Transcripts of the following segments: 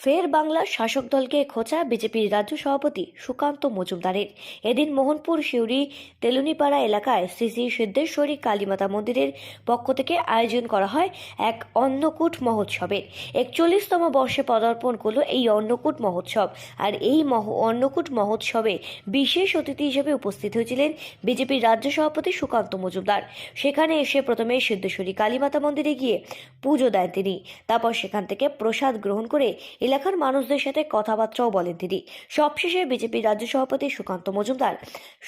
ফের বাংলার শাসক দলকে খোঁচা বিজেপির রাজ্য সভাপতি সুকান্ত মজুমদারের। এদিন মোহনপুর শিউরি তেলুনিপাড়া এলাকায় শ্রী শ্রী সিদ্ধেশ্বরী কালীমাতা মন্দিরের পক্ষ থেকে আয়োজন করা হয় এক অন্নকূট মহোৎসবের একচল্লিশতম বর্ষে পদার্পণ করল এই অন্নকূট মহোৎসব আর এই মহ অন্নকূট মহোৎসবে বিশেষ অতিথি হিসেবে উপস্থিত হয়েছিলেন বিজেপির রাজ্য সভাপতি সুকান্ত মজুমদার। সেখানে এসে প্রথমে সিদ্ধেশ্বরী কালীমাতা মন্দিরে গিয়ে পুজো দেন তিনি। তারপর সেখান থেকে প্রসাদ গ্রহণ করে এলাকার মানুষদের সাথে কথাবার্তাও বলেন তিনি। সবশেষে বিজেপির রাজ্য সভাপতি সুকান্ত মজুমদার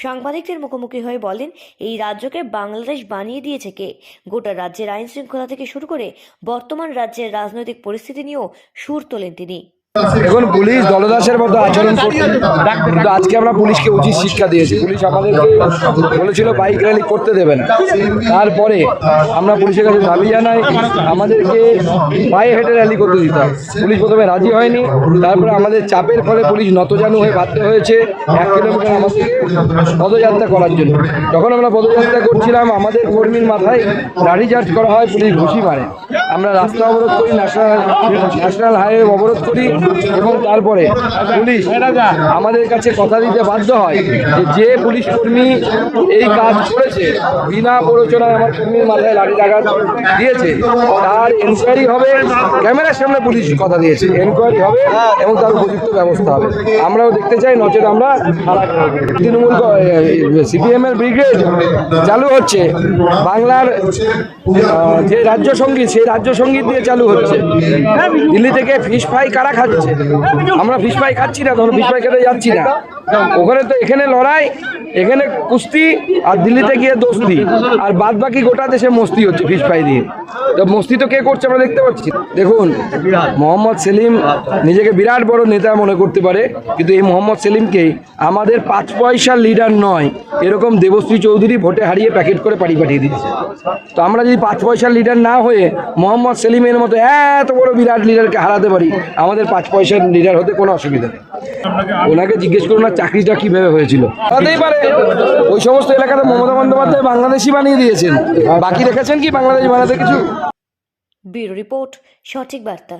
সাংবাদিকদের মুখোমুখি হয়ে বলেন, এই রাজ্যকে বাংলাদেশ বানিয়ে দিয়েছে কে? গোটা রাজ্যের আইন শৃঙ্খলা থেকে শুরু করে বর্তমান রাজ্যের রাজনৈতিক পরিস্থিতি নিয়েও সুর তোলেন তিনি। এখন পুলিশ দলদাসের মতো আচরণ করছে। কিন্তু আজকে আমরা পুলিশকে উচিত শিক্ষা দিয়েছি। পুলিশ আমাদেরকে বলেছিল, বাইক র্যালি করতে দেবে না। তারপরে আমরা পুলিশের কাছে দাবি জানাই, আমাদেরকে পায়ে হেঁটে র্যালি করতে দিতে হবে। পুলিশ প্রথমে রাজি হয়নি। তারপরে আমাদের চাপের ফলে পুলিশ নতজানু হয়ে বাধ্য হয়েছে এক কিলোমিটার আমাদের পদযাত্রা করার জন্য। যখন আমরা পদযাত্রা করছিলাম, আমাদের কর্মীর মাথায় লাঠি চার্জ করা হয়, পুলিশ ঘুষি মারে। আমরা রাস্তা অবরোধ করি, ন্যাশনাল ন্যাশনাল হাইওয়ে অবরোধ করি। এবং তারপরে পুলিশ আমাদের কাছে কথা দিতে বাধ্য হয় যে যে পুলিশ কর্মী এই কাজ করেছে, বিনা প্ররোচনায় আমার কর্মীর মাথায় লাঠি আঘাত দিয়েছে, তার এনকোয়ারি হবে, ক্যামেরার সামনে পুলিশ কথা দিয়েছে এনকোয়ারি হবে এবং তার উপযুক্ত ব্যবস্থা হবে। আমরাও দেখতে চাই, নচেত আমরা তৃণমূল সিপিএম এর ব্রিগেড চালু হচ্ছে। বাংলার যে রাজ্য সংগীত সেই রাজ্য সংগীত দিয়ে চালু হচ্ছে। দিল্লি থেকে ফিশ ফ্রাই কারা খাচ্ছে? আমরা বিশ ফ্রাই খাচ্ছি না ধরো বিশ ফ্রাই খেতে যাচ্ছি না। ওখানে তো এখানে লড়াই, এখানে কুস্তি আর দিল্লিতে গিয়ে দোস্তি। আর বাদ বাকি গোটা দেশে মস্তি হচ্ছে ফিশ ফ্রাই দিয়ে। তো মস্তি তো কে করছে আমরা দেখতে পাচ্ছি। দেখুন, মোহাম্মদ সেলিম নিজেকে বিরাট বড় নেতা মনে করতে পারে, কিন্তু এই মোহাম্মদ সেলিমকে আমাদের পাঁচ পয়সার লিডার নয়, এরকম দেবশ্রী চৌধুরী ভোটে হারিয়ে প্যাকেট করে পাড়ি পাঠিয়ে দিয়েছে। তো আমরা যদি পাঁচ পয়সার লিডার না হয়ে মোহাম্মদ সেলিমের মতো এত বড় বিরাট লিডারকে হারাতে পারি, আমাদের পাঁচ পয়সার লিডার হতে কোনো অসুবিধা নেই। ওনাকে জিজ্ঞেস করুন চাকরিটা কীভাবে হয়েছিল? হতেই পারে। ওই সমস্ত এলাকাতে মমতা বন্দ্যোপাধ্যায় বাংলাদেশি বানিয়ে দিয়েছেন। বাকি রেখেছেন কি বাংলাদেশ বানাতে কিছু? ব্যুরো রিপোর্ট সঠিক বার্তা।